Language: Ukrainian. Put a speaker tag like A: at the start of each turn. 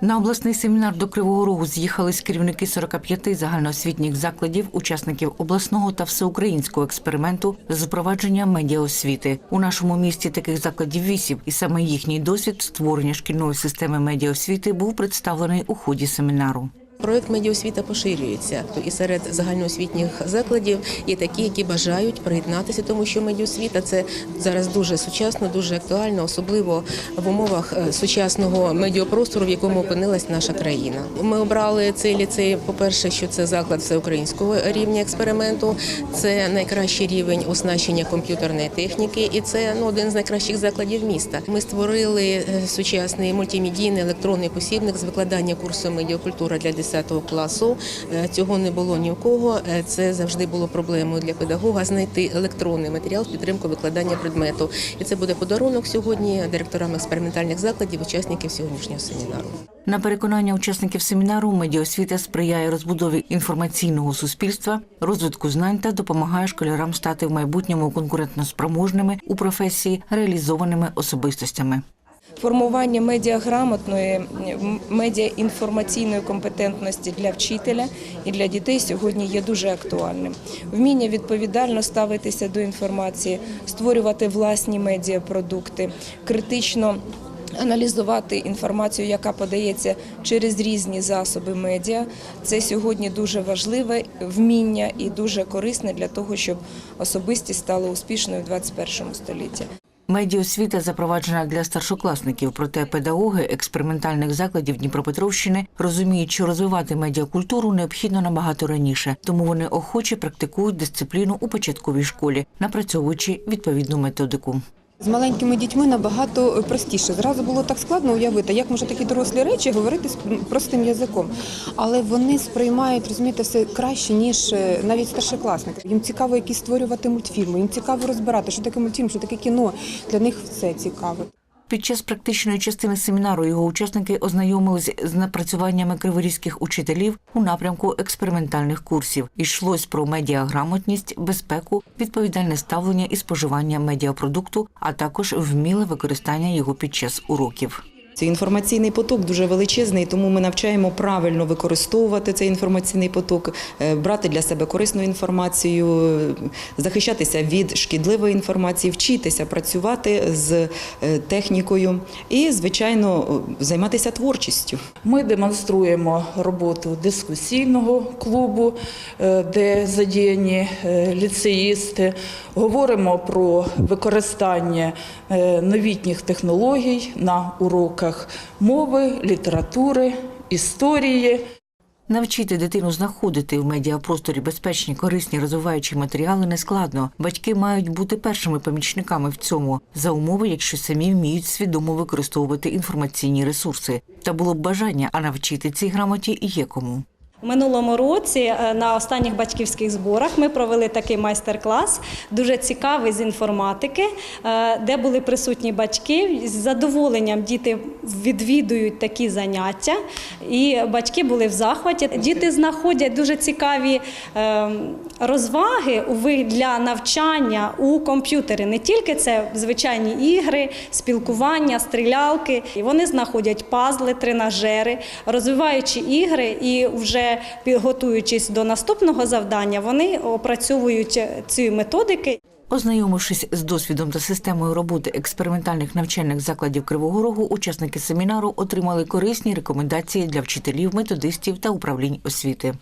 A: На обласний семінар до Кривого Рогу з'їхались керівники 45 загальноосвітніх закладів, учасників обласного та всеукраїнського експерименту з впровадження медіаосвіти. У нашому місті таких закладів вісім, і саме їхній досвід створення шкільної системи медіаосвіти був представлений у ході семінару.
B: Проект медіаосвіта поширюється і серед загальноосвітніх закладів є такі, які бажають приєднатися, тому що медіаосвіта – це зараз дуже сучасно, дуже актуально, особливо в умовах е, сучасного медіапростору, в якому опинилась наша країна. Ми обрали цей ліцей. По перше, що це заклад всеукраїнського рівня експерименту, це найкращий рівень оснащення комп'ютерної техніки, і це ну один з найкращих закладів міста. Ми створили е, сучасний мультимедійний електронний посібник з викладання курсу медіакультура для 10 класу. Е, Цього не було ні у кого. Е, Це завжди було проблемою для педагога знайти електронний матеріал з підтримкою викладання предмету. І це буде подарунок сьогодні директорам експериментальних закладів, учасників сьогоднішнього семінару.
A: На переконання учасників семінару медіаосвіта сприяє розбудові інформаційного суспільства, розвитку знань та допомагає школярам стати в майбутньому конкурентноспроможними у професії реалізованими особистостями.
C: Формування медіаграмотної, медіаінформаційної компетентності для вчителя і для дітей сьогодні є дуже актуальним. Вміння відповідально ставитися до інформації, створювати власні медіапродукти, критично аналізувати інформацію, яка подається через різні засоби медіа. Це сьогодні дуже важливе вміння і дуже корисне для того, щоб особистість стала успішною в 21 столітті.
A: Медіаосвіта запроваджена для старшокласників, проте педагоги експериментальних закладів Дніпропетровщини розуміють, що розвивати медіакультуру необхідно набагато раніше, тому вони охоче практикують дисципліну у початковій школі, напрацьовуючи відповідну методику.
D: З маленькими дітьми набагато простіше. Зразу було так складно уявити, як може такі дорослі речі говорити з простим язиком. Але вони сприймають, розумієте, все краще, ніж е, навіть старшокласники. Їм цікаво якісь створювати мультфільми, їм цікаво розбирати, що таке мультфільм, що таке кіно. Для них все цікаво.
A: Під час практичної частини семінару його учасники ознайомились з напрацюваннями криворізьких учителів у напрямку експериментальних курсів. Ішлось про медіаграмотність, безпеку, відповідальне ставлення і споживання медіапродукту, а також вміле використання його під час уроків.
E: Цей інформаційний поток дуже величезний, тому ми навчаємо правильно використовувати цей інформаційний поток, е, брати для себе корисну інформацію, захищатися від шкідливої інформації, вчитися працювати з е, технікою і, звичайно, займатися творчістю.
F: Ми демонструємо роботу дискусійного клубу, е, де задіяні ліцеїсти. Говоримо про використання новітніх технологій на уроках мови, літератури, історії.
A: Навчити дитину знаходити в медіапросторі безпечні, корисні, розвиваючі матеріали нескладно. Батьки мають бути першими помічниками в цьому за умови, якщо самі вміють свідомо використовувати інформаційні ресурси. Та було б бажання, а навчити цій грамоті є кому.
G: У минулому році е, на останніх батьківських зборах ми провели такий майстер-клас, дуже цікавий з інформатики, е, де були присутні батьки. З задоволенням діти відвідують такі заняття, і батьки були в захваті. Діти знаходять дуже цікаві е, розваги для навчання у комп'ютері. Не тільки це звичайні ігри, спілкування, стрілялки. І вони знаходять пазли, тренажери, розвиваючи ігри і вже підготуючись до наступного завдання, вони опрацьовують ці методики.
A: Ознайомившись з досвідом та системою роботи експериментальних навчальних закладів Кривого Рогу, учасники семінару отримали корисні рекомендації для вчителів, методистів та управлінь освіти.